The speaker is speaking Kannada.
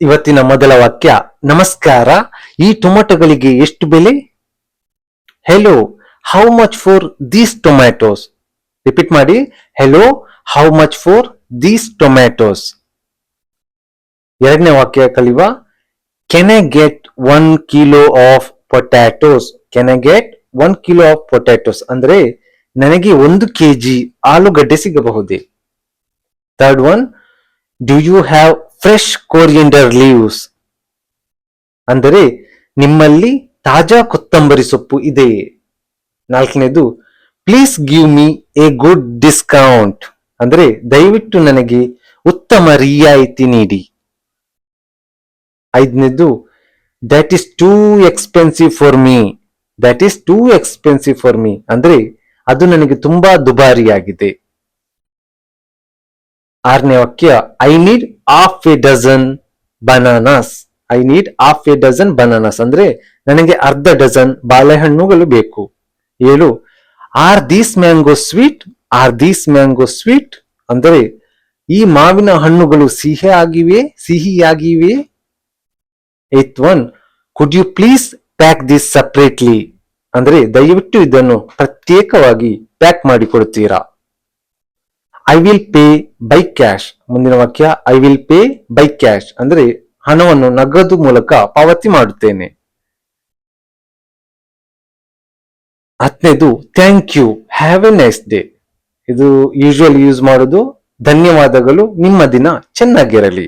ಇವತ್ತಿನ ಮೊದಲ ವಾಕ್ಯ, ನಮಸ್ಕಾರ. ಈ ಟೊಮೆಟೊಗಳಿಗೆ ಎಷ್ಟು ಬೆಲೆ? Hello how much for these tomatoes repeat ಮಾಡಿ. Hello how much for these tomatoes ಎರಡನೇ ವಾಕ್ಯ ಕಲಿಯುವ. Can I get one kilo of potatoes can I get one kilo of potatoes ಅಂದ್ರೆ ನನಗೆ ಒಂದು ಕೆಜಿ ಆಲೂಗಡ್ಡೆ ಸಿಗಬಹುದೇ? Third one do you have fresh coriander leaves ಅಂದರೆ ನಿಮ್ಮಲ್ಲಿ ತಾಜಾ ಕೊತ್ತಂಬರಿ ಸೊಪ್ಪು ಇದೆಯೇ? ನಾಲ್ಕನೇದು please give me a good discount ಅಂದರೆ ದಯವಿಟ್ಟು ನನಗೆ ಉತ್ತಮ ರಿಯಾಯಿತಿ ನೀಡಿ. ಐದನೇದು that is too expensive for me that is too expensive for me ಅಂದರೆ ಅದು ನನಗೆ ತುಂಬಾ ದುಬಾರಿಯಾಗಿದೆ. ಆರನೇ ವಾಕ್ಯ I need half a dozen bananas I need half a dozen bananas ಅಂದ್ರೆ ನನಗೆ ಅರ್ಧ ಡಜನ್ ಬಾಳೆಹಣ್ಣುಗಳು ಬೇಕು. ಏಳು are these mango sweet are these mango sweet ಅಂದರೆ, ಈ ಮಾವಿನ ಹಣ್ಣುಗಳು ಸಿಹಿ ಆಗಿವೆ, ಸಿಹಿಯಾಗಿವೆ? Eighth one could you please pack this separately ಅಂದ್ರೆ, ದಯವಿಟ್ಟು ಇದನ್ನು ಪ್ರತ್ಯೇಕವಾಗಿ ಪ್ಯಾಕ್ ಮಾಡಿ ಕೊಡುತ್ತೀರಾ I will pay by cash ಮುಂದಿನ ವಾಕ್ಯ I will pay by cash ಅಂದ್ರೆ ಹಣವನ್ನು ನಗದು ಮೂಲಕ ಪಾವತಿ ಮಾಡುತ್ತೇನೆ. ಹತ್ತನೇದು thank you have a nice day ಇದು ಯೂಶುವಲ್ ಯೂಸ್ ಮಾಡೋದು ಧನ್ಯವಾದಗಳು. ನಿಮ್ಮ ದಿನ ಚೆನ್ನಾಗಿರಲಿ.